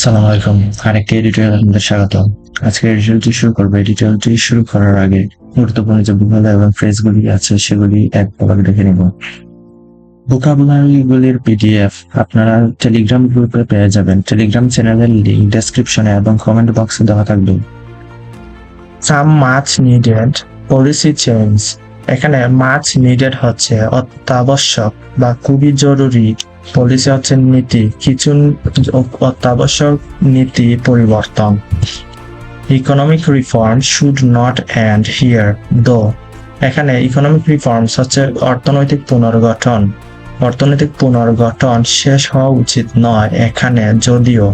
সালাম আলাইকুম। আরেকটি এডিটোরিয়াল আপনাদের স্বাগত আজকে এডিটোরিয়ালটি শুরু করব। এডিটোরিয়ালটি শুরু করার আগে গুরুত্বপূর্ণ যে ভূগোল এবং ফ্রেজগুলি আছে, সেগুলি এক পলক দেখে নিব। ভোকাবুলারিগুলির পিডিএফ আপনারা টেলিগ্রাম গ্রুপে পেয়ে যাবেন। টেলিগ্রাম চ্যানেলের লিঙ্ক ডেসক্রিপশনে এবং কমেন্ট বক্সে দেওয়া থাকবে। Some much needed policy change এখানে মাছ নিডেড হচ্ছে অত্যাবশ্যক বা খুবই জরুরি পলিসি হচ্ছে নীতি, কিছু অত্যাবশ্যক নীতি পরিবর্তন। Economic reform should not end here though এখানে ইকোনমিক রিফর্মস হচ্ছে অর্থনৈতিক পুনর্গঠন। অর্থনৈতিক পুনর্গঠন শেষ হওয়া উচিত নয় এখানে, যদিও।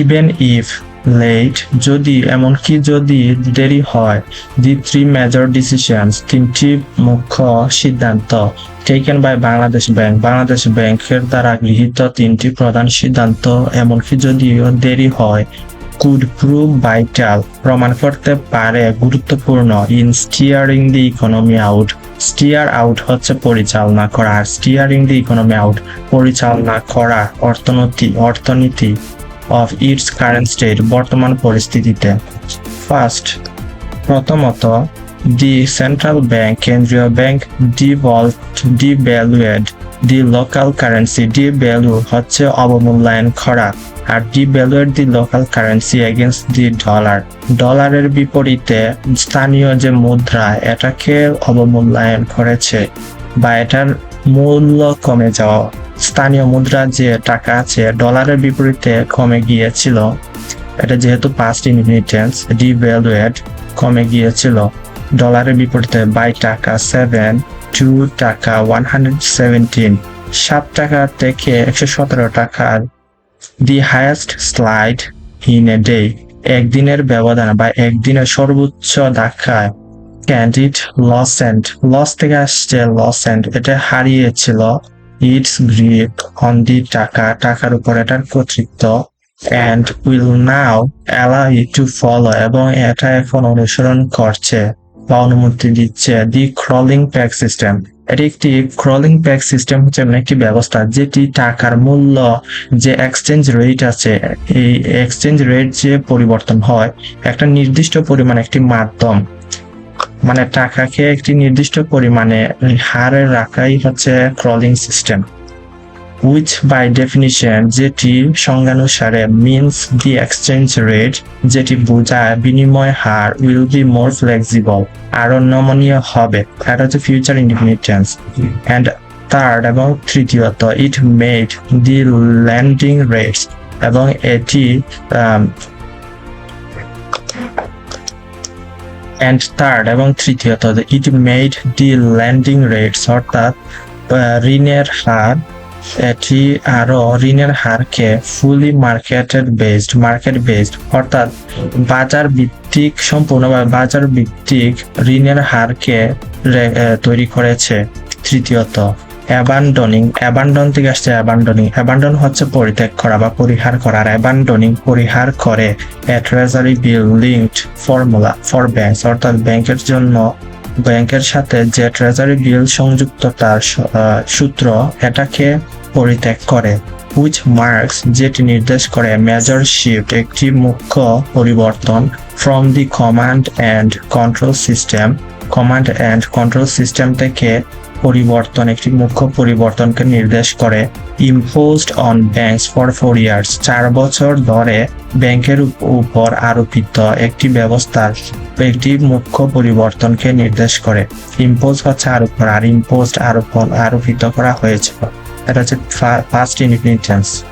ইভেন ইফ লেট যদি, এমনকি যদি দেরি হয়, দি থ্রি মেজর ডিসিশনস, তিনটি মুখ্য সিদ্ধান্ত taken by Bangladesh bank Bangladesh ব্যাংকের দ্বারা গৃহীত তিনটি প্রধান সিদ্ধান্ত, এমনকি যদিও দেরি হয় কুড প্রুভ ভাইটাল প্রমাণ করতে পারে গুরুত্বপূর্ণ in steering the economy out steer out হচ্ছে পরিচালনা করা, আর স্টিয়ারিং দি ইকোনমি আউট পরিচালনা করা অর্থনীতি অর্থনীতি অফ ইটস কারেন্ট স্টেট বর্তমান পরিস্থিতিতে। ফার্স্ট প্রথমত দি সেন্ট্রাল ব্যাংক কেন্দ্রীয় bank devolve devalued the local currency devalue হচ্ছে অবমূল্যায়ন করা আর devalued the local currency against the dollar ডলারের বিপরীতে, স্থানীয় যে মুদ্রা, এটাকে অবমূল্যায়ন করেছে, বা এটার মূল্য কমে যাওয়া। স্থানীয় মুদ্রা যে টাকা আছে, ডলারের বিপরীতে কমে গিয়েছিল। এটা যেহেতু পাস্ট ইনহেরিটেন্স ডিভ্যালুয়েড কমে গিয়েছিল। ডলারের বিপরীতে by taka seven to taka one hundred seventeen সাত টাকা থেকে একশো সতেরো টাকার the highest slide in a day একদিনের ব্যবধান বা একদিনের সর্বোচ্চ ধাক্কায়। ক্যান্ডিড লস অ্যান্ড লস থেকে আসছে লস অ্যান্ড এটা হারিয়েছিল ইটস গ্রিপ অন দি টাকা, টাকার উপর এটার কর্তৃত্ব and will now allow it to follow এবং এটা এখন অনুসরণ করছে বা অনুমতি দিচ্ছে দি ক্রলিং প্যাক সিস্টেম এটি একটি ক্রলিং প্যাক সিস্টেম হচ্ছে এমন একটি ব্যবস্থা যেটি টাকার মূল্য যে এক্সচেঞ্জ রেট আছে, এই এক্সচেঞ্জ রেট যে পরিবর্তন হয়, একটা নির্দিষ্ট পরিমাণ একটি মাধ্যম। মানে টাকাকে একটি নির্দিষ্ট পরিমাণে হারে রাখাই হচ্ছে crawling system which by definition যেটি সংজ্ঞানুসারে মিনস দি এক্সচেঞ্জ রেট যেটি বোঝায় বিনিময় হার উইল বি মোর ফ্লেক্সিবল আরও নমনীয় হবে। এটা হচ্ছে ফিউচার ইন্ডিপেন্ডেন্স অ্যান্ড থার্ড এবং তৃতীয়ত it made the lending rates এবং এটি অ্যান্ড থার্ড এবং তৃতীয়ত it made the lending rates অর্থাৎ ঋণের হার, এটি আরও ঋণের হারকে ফুলি মার্কেটের বেসড মার্কেট বেসড অর্থাৎ বাজার ভিত্তিক, সম্পূর্ণভাবে বাজার ভিত্তিক ঋণের হারকে তৈরি করেছে। তৃতীয়ত অ্যাবান্ডনিং অ্যাবান্ডন থেকে আসছে অ্যাবান্ডনিং অ্যাবান্ডন হচ্ছে পরিত্যাগ করা বা পরিহার করা, আর অ্যাবান্ডনিং পরিহার করে treasury bill linked formula for banks অর্থাৎ ব্যাংকের জন্য, ব্যাংকের সাথে যে ট্রেজারি বিল সংযুক্ত তার সূত্র এটাকে পরিত্যাগ করে হুইচ মার্কস যেটি নির্দেশ করে মেজর শিফট একটি মুখ্য পরিবর্তন from the command and control system command and control system থেকে পরিবর্তন, একটি মুখ্য পরিবর্তনকে নির্দেশ করে imposed on banks for four years চার বছর ধরে ব্যাংকের উপর আরোপিত একটি ব্যবস্থার একটি মুখ্য পরিবর্তনকে নির্দেশ করে ইম্পোজ হচ্ছে আরোপ করা আর ইম্পোজড আরোপ আরোপিত করা হয়েছিল। এটা হচ্ছে ফার্স্ট ইন্ডিপেন্ডেন্স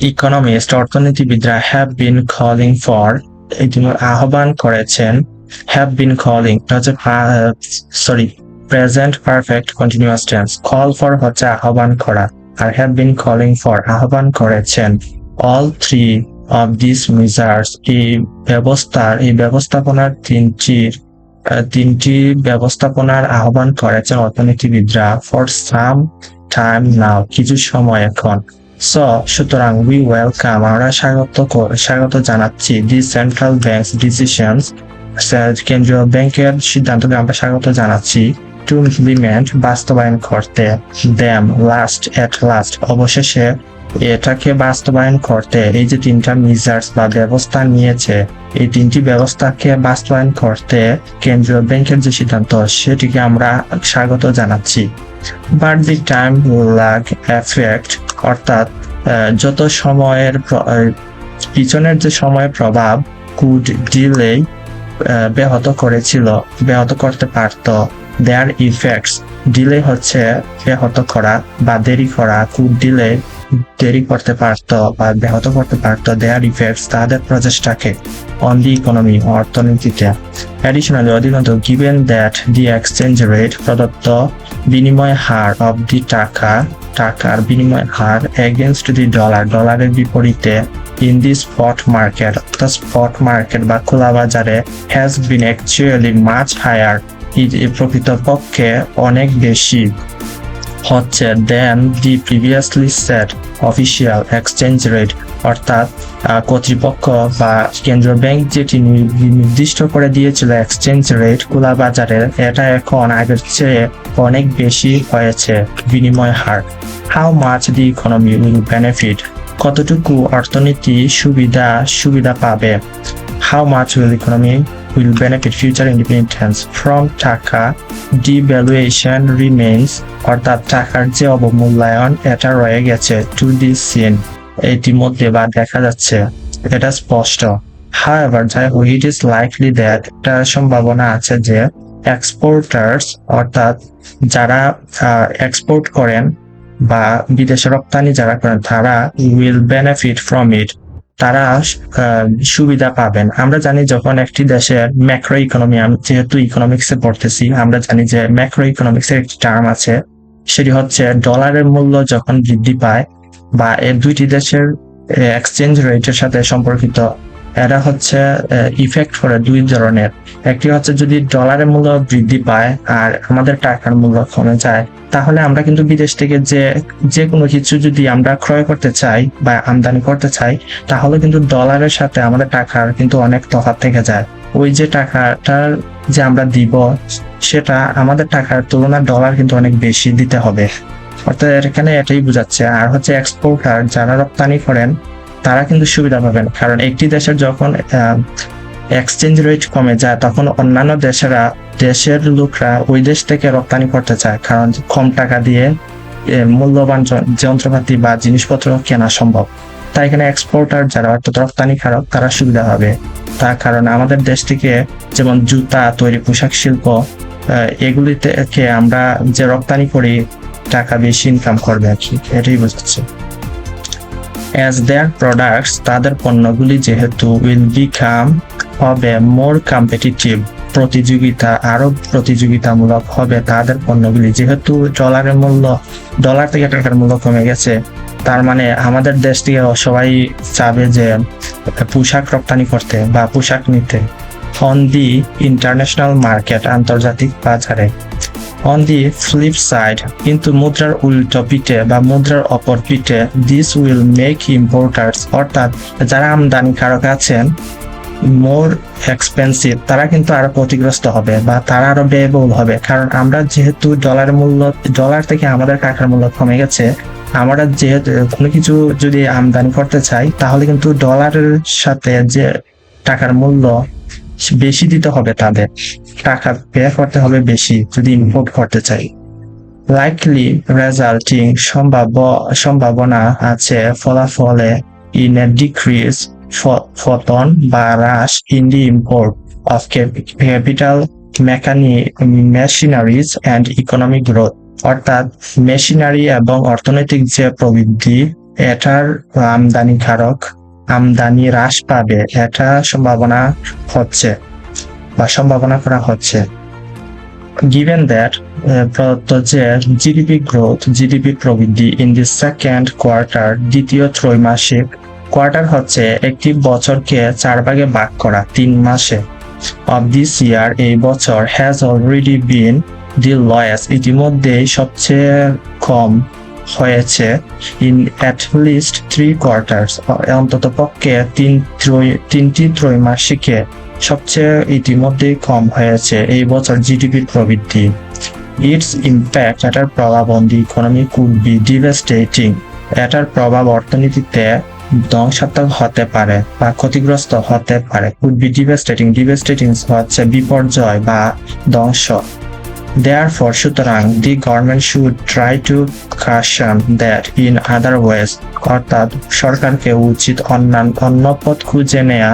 ইকোনমিস্ট অর্থনীতিবিদরা হ্যাভ বিন কলিং ফর আহ্বান করেছেন হ্যাভ বিন কলিং হচ্ছে sorry present perfect continuous tense call for হচ্ছে আহ্বান করা। আর হ্যাভ বিন কলিং ফর আহ্বান করেছেন। All three of this measures এই ব্যবস্থার এই ব্যবস্থাপনার তিনটির তিনটি ব্যবস্থাপনার আহ্বান করেছেন অর্থনীতিবিদরা ফর সাম টাইম নাও কিছু সময় এখন। সো সুতরাং উই ওয়েলকাম আমরা স্বাগত স্বাগত জানাচ্ছি। দি সেন্ট্রাল ব্যাংকস ডিসিশনস কেন্দ্রীয় ব্যাংকের সিদ্ধান্তকে আমরা স্বাগত জানাচ্ছি। টু ইমপ্লিমেন্ট বাস্তবায়ন করতে। দ্যাম লাস্ট, এট লাস্ট, অবশেষে এটাকে বাস্তবায়ন করতে। এই যে তিনটা মেজার্স বা ব্যবস্থা নিয়েছে, এই তিনটি ব্যবস্থাকে বাস্তবায়ন করতে কেন্দ্রীয় ব্যাংকের যে সিদ্ধান্ত, সেটিকে আমরা স্বাগত জানাচ্ছি। But the time, lag, effect, অর্থাৎ যত সময়ের পিছনের যে সময়ের প্রভাব, কুড ডিলে ব্যাহত করেছিল, ব্যাহত করতে পারত। দেয়ার ইফেক্টস ডিলে হচ্ছে ব্যাহত করা বা দেরি করা কুড ডিলে দেরি করতে পারত বা ব্যাহত করতে পারত। দেয়ার ইফেক্টস তাদের প্রচেষ্টাকে অন দি ইকোনমি অর্থনীতিতে। Additionally অধিকন্ত given that the exchange rate প্রদত্ত বিনিময় হার অব দি টাকা টাকার বিনিময় হার এগেনস্ট দি ডলার ডলারের বিপরীতে ইন দি স্পট মার্কেট অর্থাৎ স্পট মার্কেট বা খোলা বাজারে has been actually much higher প্রকৃতপক্ষে অনেক বেশি। হচ্ছে than the previously set official exchange rate অর্থাৎ কর্তৃপক্ষ বা কেন্দ্রীয় ব্যাংক যেটি নির্দিষ্ট করে দিয়েছিল এক্সচেঞ্জ রেট খোলা বাজারে, এটা এখন আগের চেয়ে অনেক বেশি হয়েছে, বিনিময় হার। How much the economy will benefit কতটুকু অর্থনীতি সুবিধা সুবিধা পাবে? How much will economy will benefit future independence from taka devaluation remains অর্থাৎ টাকার যে অবমূল্যায়ন এটা রয়ে গেছে টু দি সিন ইতিমধ্যে বা দেখা যাচ্ছে, এটা স্পষ্ট। হোক ইট ইজ লাইকলি দ্যাট এটা সম্ভাবনা আছে যে এক্সপোর্টার্স অর্থাৎ যারা এক্সপোর্ট করেন বা বিদেশে রপ্তানি যারা করেন, তারা উইল বেনিফিট ফ্রম ইট তারা সুবিধা পাবেন। আমরা জানি যখন একটি দেশের ম্যাক্রো ইকোনমি আমি যেহেতু ইকোনমিক্সে পড়তেছি, আমরা জানি যে ম্যাক্রো ইকোনমিক্সের একটি টার্ম আছে। সেটি হচ্ছে ডলারের মূল্য যখন বৃদ্ধি পায় বা এর দুইটি দেশের এক্সচেঞ্জ রেটের সাথে সম্পর্কিত এরা হচ্ছে ইফেক্ট করে দুই ধরনের। একটি হচ্ছে যদি ডলারের মূল্য বৃদ্ধি পায় আর আমাদের টাকার মূল্য কমে যায়, তাহলে আমরা কিন্তু বিদেশ থেকে যে যে কোনো কিছু যদি আমরা ক্রয় করতে চাই বা আমদানি করতে চাই, তাহলে কিন্তু ডলারের সাথে আমাদের টাকার কিন্তু অনেক তফাৎ থেকে যায়। ওই যে টাকাটার যে আমরা দিব, সেটা আমাদের টাকার তুলনায় ডলার কিন্তু অনেক বেশি দিতে হবে। অর্থাৎ এখানে এটাই বোঝাচ্ছে। আর হচ্ছে এক্সপোর্টার যারা রপ্তানি করেন তারা কিন্তু সুবিধা পাবেন। কারণ একটি দেশের যখন এক্সচেঞ্জ রেট কমে যায়, তখন অন্যান্য দেশেরা, দেশের লোকরা ওই দেশ থেকে রপ্তানি করতে চায়। কারণ কম টাকা দিয়ে মূল্যবান যন্ত্রপাতি বা জিনিসপত্র কেনা সম্ভব। তাই এখানে এক্সপোর্টার যারা অর্থাৎ রপ্তানিকারক, তারা সুবিধা হবে তার কারণ আমাদের দেশ থেকে যেমন জুতা তৈরি, পোশাক, শিল্প এগুলিতে আমরা যে রপ্তানি করি, টাকা বেশি ইনকাম করবে আর কি। এটাই বোঝাচ্ছে। অ্যাজ দেয়ার প্রোডাক্টস তাদের পণ্যগুলি যেহেতু উইল বিকাম হবে মোর কম্পিটিটিভ প্রতিযোগিতা, আরও প্রতিযোগিতামূলক হবে, তাদের পণ্যগুলি যেহেতু ডলারের মূল্য ডলার থেকে টাকার মূল্য কমে গেছে, তার মানে আমাদের দেশ থেকে সবাই চাবে যে পোশাক রপ্তানি করতে বা পোশাক নিতে। অন দি ইন্টারন্যাশনাল মার্কেট আন্তর্জাতিক বাজারে। অন দি ফ্লিপ সাইড কিন্তু মুদ্রার উল্টো পিঠে বা মুদ্রার অপর পিঠে দিস উইল মেক ইম্পোর্টার্স অর্থাৎ যারা আমদানিকারক আছেন মোর এক্সপেন্সিভ তারা কিন্তু আরও ক্ষতিগ্রস্ত হবে বা তারা আরও ব্যয়বহুল হবে। কারণ আমরা যেহেতু ডলারের মূল্য ডলার থেকে আমাদের টাকার মূল্য কমে গেছে, আমরা যেহেতু কোনো কিছু যদি আমদানি করতে চাই, তাহলে কিন্তু ডলারের সাথে যে টাকার মূল্য বেশি দিতে হবে তাদের। টাকা ব্যয় করতে হবে বেশি, যদি ইম্পোর্ট করতে চাই। লাইকলি রেজাল্টিং সম্ভাব্য, সম্ভাবনা আছে ফলাফলে ইন এ ডিক্রিজ ফতন বা হ্রাস in the import of capital মেকানি machineries and economic growth অর্থাৎ মেশিনারি এবং অর্থনৈতিক যে প্রবৃদ্ধি, এটার আমদানিকারক আমদানি হ্রাস পাবে, এটা সম্ভাবনা হচ্ছে বা সম্ভাবনা করা হচ্ছে। গিভেন দ্যাট প্রদত্ত যে জিডিপি গ্রোথ জিডিপি প্রবৃদ্ধি ইন দি সেকেন্ড কোয়ার্টার দ্বিতীয় ত্রৈমাসিক কোয়ার্টার হচ্ছে একটি বছরকে চার ভাগে ভাগ করা, তিন মাসে। অফ দিস ইয়ার এই বছর has already been the lowest ইতিমধ্যেই সবচেয়ে কম। হয়েছে in at least three quarters অন্তত পক্ষে তিন তিনটি ত্রৈমাসিকে সবচেয়ে ইতিমধ্যেই কম হয়েছে এই বছর জিডিপির প্রবৃদ্ধি। ইটস ইম্প্যাক্ট এটার প্রভাব on the economy could be devastating এটার প্রভাব অর্থনীতিতে ধ্বংসাত্মক হতে পারে বা ক্ষতিগ্রস্ত হতে পারে। কুড বি ডিভাস্টেটিং ডিভাস্টেটিং হচ্ছে বিপর্যয় বা ধ্বংস। Therefore, সুতরাং the government should try to caution that in other ways অর্থাৎ সরকারকে উচিত অন্যান্য অন্য পথ খুঁজে নেয়া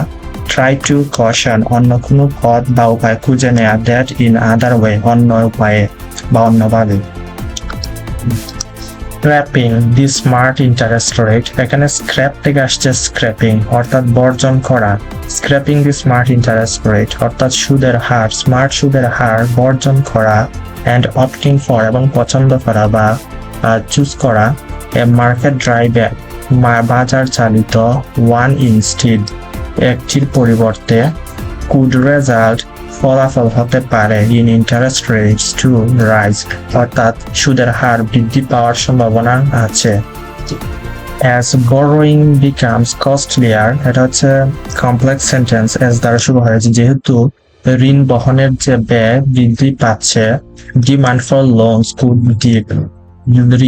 ট্রাই টু কশন অন্য কোনো পথ বা উপায় খুঁজে নেয়া দ্যাট ইন আদার ওয়ে অন্য উপায়ে বা অন্যভাবে। Scrapping the smart interest rate এখানে স্ক্র্যাপ থেকে আসছে স্ক্র্যাপিং অর্থাৎ বর্জন করা। Scrapping the smart interest rate অর্থাৎ সুদের হার স্মার্ট সুদের হার বর্জন করা অ্যান্ড অপটিং ফর এবং পছন্দ করা বা চুজ করা এ মার্কেট ড্রাইভে বাজার চালিত ওয়ান ইনস্টিড একটির পরিবর্তে কুড রেজাল্ট ফলাফল হতে পারে। In interest rates to rise অর্থাৎ সুদের হার বৃদ্ধি পাওয়ার সম্ভাবনা আছে। অ্যাজ borrowing becomes costlier, এটা হচ্ছে কমপ্লেক্স সেন্টেন্স অ্যাজ দ্বারা শুরু হয়েছে। যেহেতু ঋণ বহনের যে ব্যয় বৃদ্ধি পাচ্ছে demand for loans could dip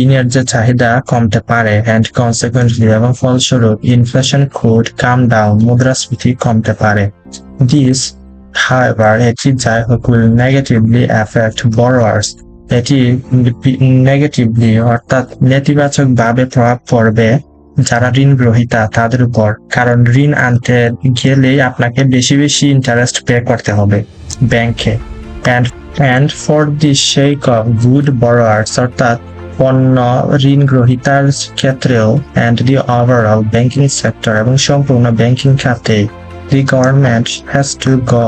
ঋণের যে চাহিদা কমতে পারে অ্যান্ড কনসিকুয়েন্টলি এবং ফলস্বরূপ ইনফ্লেশন কুড কাম ডাউন মুদ্রাস্ফীতি কমতে পারে। দিস However, এটি যাই হোক will negatively affect borrowers এটি নেগেটিভলি অর্থাৎ নেতিবাচক ভাবে প্রভাব পড়বে যারা ঋণ গ্রহীতা তাদের উপর। কারণ ঋণ আনতে গেলেই আপনাকে বেশি বেশি ইন্টারেস্ট পে করতে হবে ব্যাংকে। And and for the sake of good borrowers অর্থাৎ পণ্য ঋণ গ্রহীতার ক্ষেত্রেও and the overall banking sector এবং সম্পূর্ণ ব্যাংকিং খাতে the government has to go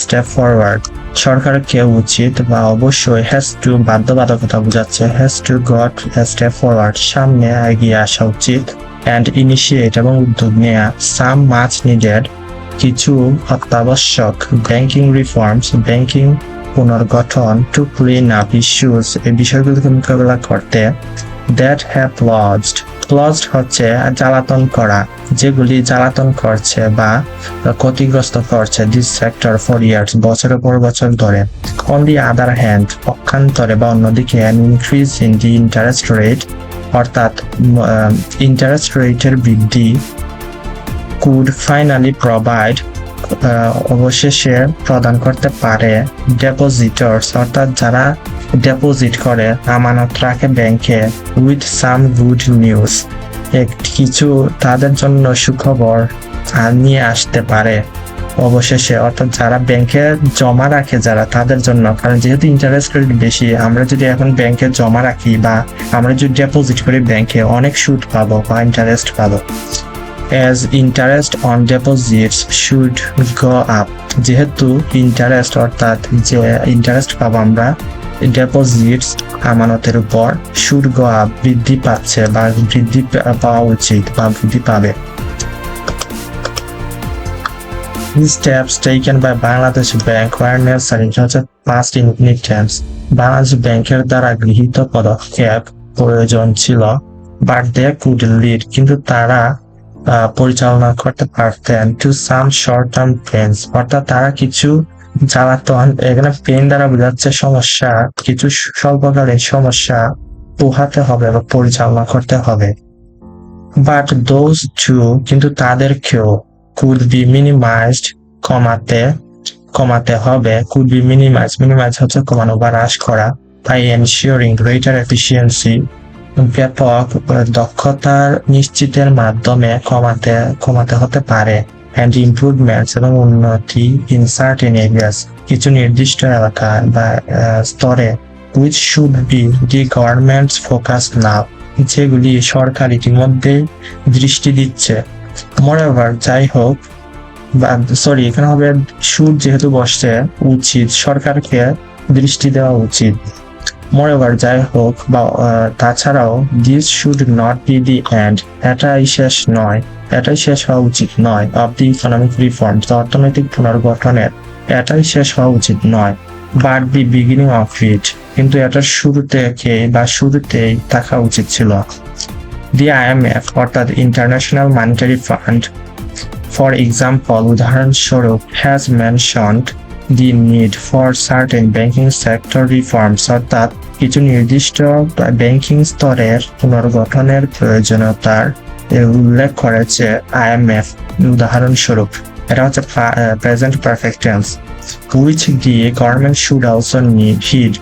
step forward সরকারকে উচিত বা অবশ্যই হ্যাজ টু বাধ্যবাধকতা বোঝাচ্ছে। Has to got step forward সামনে এগিয়ে আসা উচিত। অ্যান্ড ইনিশিয়েট এবং উদ্যোগ নেয়া। সাম মাছ নিডেড কিছু অত্যাবশ্যক। ব্যাংকিং রিফর্মস ব্যাংকিং পুনর্গঠন। টু ক্লিন আপ ইস্যুস এই বিষয়গুলোকে মোকাবেলা করতে দ্যাট হ্যাভ লজড লজড হচ্ছে জ্বালাতন করা, যেগুলি জ্বালাতন করছে বা ক্ষতিগ্রস্ত করছে দিস সেক্টর ফর ইয়ার্স বছরের পর বছর ধরে। অন দি আদার হ্যান্ড পক্ষান্তরে বা অন্যদিকে an increase in the interest rate অর্থাৎ ইন্টারেস্ট রেটের বৃদ্ধি কুড ফাইনালি প্রোভাইড অবশেষে প্রদান করতে পারে ডেপোজিটর্স অর্থাৎ যারা ডেপোজিট করে আমানত রাখে ব্যাংকে উইথ সাম গুড নিউজ কিছু তাদের জন্য সুখবর নিয়ে আসতে পারে। অবশেষে অর্থাৎ যারা ব্যাংকে জমা রাখে যারা তাদের জন্য, কারণ যেহেতু ইন্টারেস্ট রেট বেশি, আমরা যদি এখন ব্যাংকে জমা রাখি বা আমরা যদি ডেপোজিট করি ব্যাংকে অনেক সুদ পাবো বা ইন্টারেস্ট পাবো। As interest on deposits should go up যেহেতু ইন্টারেস্ট অর্থাৎ যে ইন্টারেস্ট পাবো আমরা ডিপোজিটস আমানতের উপর গো বৃদ্ধি পাচ্ছে বা বৃদ্ধি পাওয়া উচিত বা বৃদ্ধি পাবে। Steps taken by Bangladesh Bank were necessary Bangladesh ব্যাংকের দ্বারা গৃহীত পদক্ষেপ প্রয়োজন ছিল বাট দে কুড লিড কিন্তু তারা পরিচালনা করতে পারতেন। To some short term pains অর্থাৎ তারা কিছু জ্বালাতন এখানে পেন দ্বারা বোঝাচ্ছে সমস্যা, কিছু স্বল্পকালীন সমস্যা পোহাতে হবে বা পরিচালনা করতে হবে। বাট দোজ টু কিন্তু তাদেরকেও কুড বি মিনিমাইজড কমাতে কমাতে হবে। কুড বি মিনিমাইজ মিনিমাইজ হচ্ছে কমানো বা হ্রাস করা। বাই এনশিওরিং গ্রেটার এফিসিয়েন্সি ব্যাপক দক্ষতার নিশ্চিতের মাধ্যমে কমাতে কমাতে হতে পারে। অ্যান্ড ইমপ্রুভমেন্টস এবং উন্নতি ইন সার্টেন এরিয়াস কিছু নির্দিষ্ট এলাকা বা স্তরে which should be the government's focus now যেগুলি সরকার ইতিমধ্যে দৃষ্টি দিচ্ছে। মোরএভার যাই হোক বা সরি এখানে হবে সুদ যেহেতু বসছে, উচিত, সরকারকে দৃষ্টি দেওয়া উচিত। মোরএভার যাই হোক, বা তাছাড়াও this should not be the end এটাই শেষ নয়। এটাই শেষ হওয়া উচিত নয়। অব দি ইকোনমিক রিফর্ম অর্থনৈতিক পুনর্গঠনের। এটাই শেষ হওয়া উচিত নয়। But the beginning of it কিন্তু এটার শুরু থেকে বা শুরুতেই থাকা উচিত ছিল। দি আইএমএফ অর্থাৎ International Monetary Fund for example উদাহরণস্বরূপ has mentioned the need for certain banking sector reforms অর্থাৎ কিছু নির্দিষ্ট ব্যাংকিং স্তরের পুনর্গঠনের প্রয়োজনীয়তার উল্লেখ করেছে আইএমএফ উদাহরণস্বরূপ, এটা হচ্ছে present perfect tense which the government should also need heed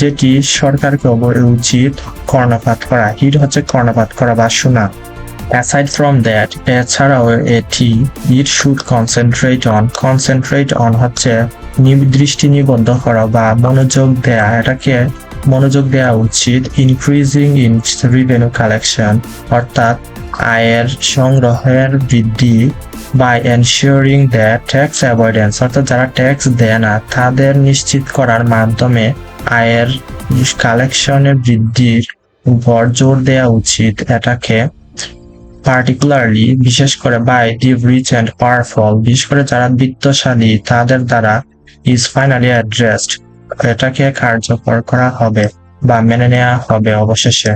যেটি সরকারকে উচিত কর্ণপাত করা। হিড হচ্ছে কর্ণপাত করা বা শোনা। অ্যাসাইড ফ্রম দ্যাট এছাড়াও এটি it should concentrate on concentrate on হচ্ছে দৃষ্টি নিবদ্ধ করা বা মনোযোগ দেয়া, এটাকে মনোযোগ দেওয়া উচিত ইনক্রিজিং ইন রিভেনিউ কালেকশন অর্থাৎ আয়ের সংগ্রহের বৃদ্ধি by ensuring that tax avoidance অর্থাৎ যারা ট্যাক্স দেয় না, তাদের নিশ্চিত করার মাধ্যমে আয়ের কালেকশনের বৃদ্ধির উপর জোর দেওয়া উচিত, এটাকে পার্টিকুলারলি বিশেষ করে by the rich and powerful বিশেষ করে যারা বিত্তশালী, তাদের দ্বারা ইজ ফাইনালি অ্যাড্রেসড এটাকে কার্যকর করা হবে বা মেনে নেওয়া হবে অবশেষে।